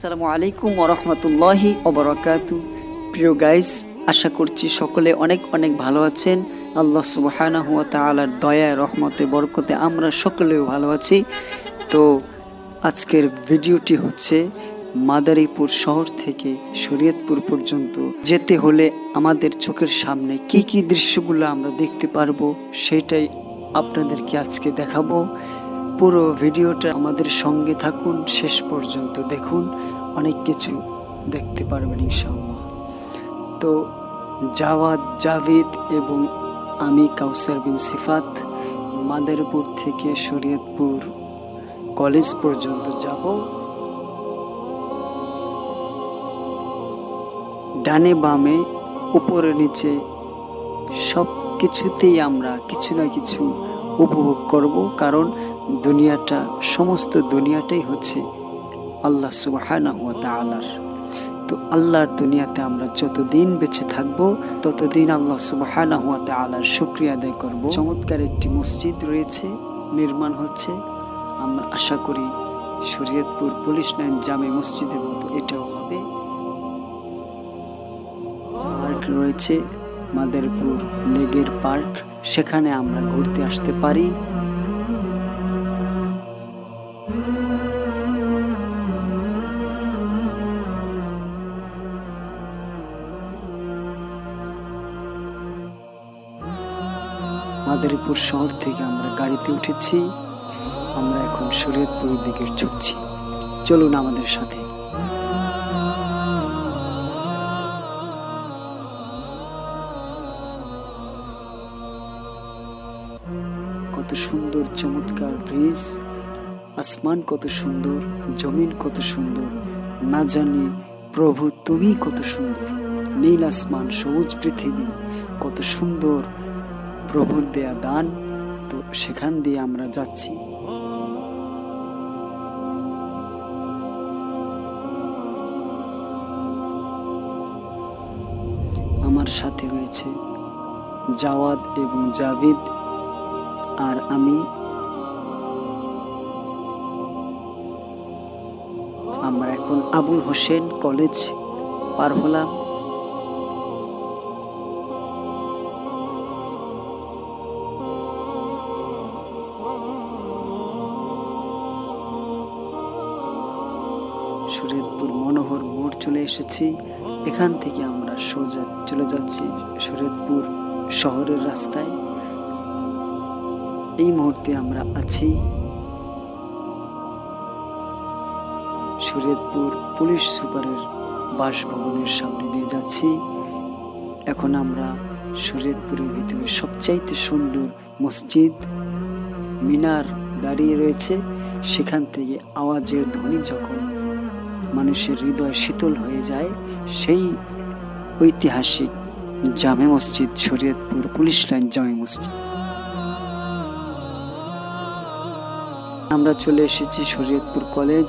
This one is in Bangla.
আসসালামু আলাইকুম ওরহমতুল্লাহি ওবরাকাতু প্রিয় গাইস আশা করছি সকলে অনেক অনেক ভালো আছেন। আল্লাহ সুবহানাহু ওয়া তাআলার দয়া রহমতে, বরকতে আমরা সকলেও ভালো আছি। তো আজকের ভিডিওটি হচ্ছে মাদারীপুর শহর থেকে শরীয়তপুর পর্যন্ত যেতে হলে আমাদের চোখের সামনে কি কি দৃশ্যগুলো আমরা দেখতে পারব সেটাই আপনাদেরকে আজকে দেখাবো। পুরো ভিডিওটা আমাদের সঙ্গে থাকুন। শেষ পর্যন্ত দেখুন। অনেক কিছু দেখতে পারবেন ইনশাআল্লাহ। তো জাওয়াদ, জাভেদ এবং আমি কাউসার বিন সিফাত মাদারীপুর থেকে শরীয়তপুর কলেজ পর্যন্ত যাব। ডানে বামে, উপরে নিচে সব কিছুতেই আমরা কিছু না কিছু উপভোগ করব, কারণ দুনিয়াটা, সমস্ত দুনিয়াটাই হচ্ছে আল্লাহ সুবহানাহু ওয়া তাআলার। তো আল্লাহর দুনিয়াতে আমরা যতদিন বেঁচে থাকব, ততদিন আল্লাহ সুবহানাহু ওয়া তাআলার শুক্রিয়া আদায় করব। চমৎকার একটি মসজিদ রয়েছে, নির্মাণ হচ্ছে। আমরা আশা করি শরীয়তপুর পুলিশ লাইন জামে মসজিদের মতো এটাও হবে। পার্ক রয়েছে, মাদারীপুর লেগের পার্ক। সেখানে আমরা ঘুরতে আসতে পারি। মাদারীপুর শহর থেকে আমরা গাড়িতে উঠেছি। আমরা এখন শরীয়তপুরের দিকে ছুটছি। চলুন আমাদের সাথে। কত সুন্দর চমৎকার ব্রিজ আসমান কত সুন্দর, জমিন কত সুন্দর, না জানি প্রভু তুমি কত সুন্দর, নীল আসমান, সবুজ পৃথিবী, কত সুন্দর প্রভুর দেয়া দান, তো সেখান দিয়ে আমরা যাচ্ছি। আমার সাথে রয়েছে জাওয়াদ এবং জাভিদ। আর আমি আমরা এখন আবুল হোসেন কলেজ পার হলাম। শরীয়তপুর মনোহর মোড় চলে এসেছি। এখান থেকে আমরা সোজা চলে যাচ্ছি শরীয়তপুর শহরের রাস্তায়। এই মুহূর্তে আমরা আছি শরীয়তপুর পুলিশ সুপারের বাসভবনের সামনে দিয়ে যাচ্ছি। এখন আমরা শরীয়তপুরের ভিতরে সবচাইতে সুন্দর মসজিদ মিনার দাঁড়িয়ে রয়েছে। সেখান থেকে আওয়াজের ধ্বনি যখন মানুষের হৃদয় শীতল হয়ে যায়, সেই ঐতিহাসিক জামে মসজিদ শরীয়তপুর পুলিশ লাইন জামে মসজিদ। আমরা চলে এসেছি শরীয়তপুর কলেজ।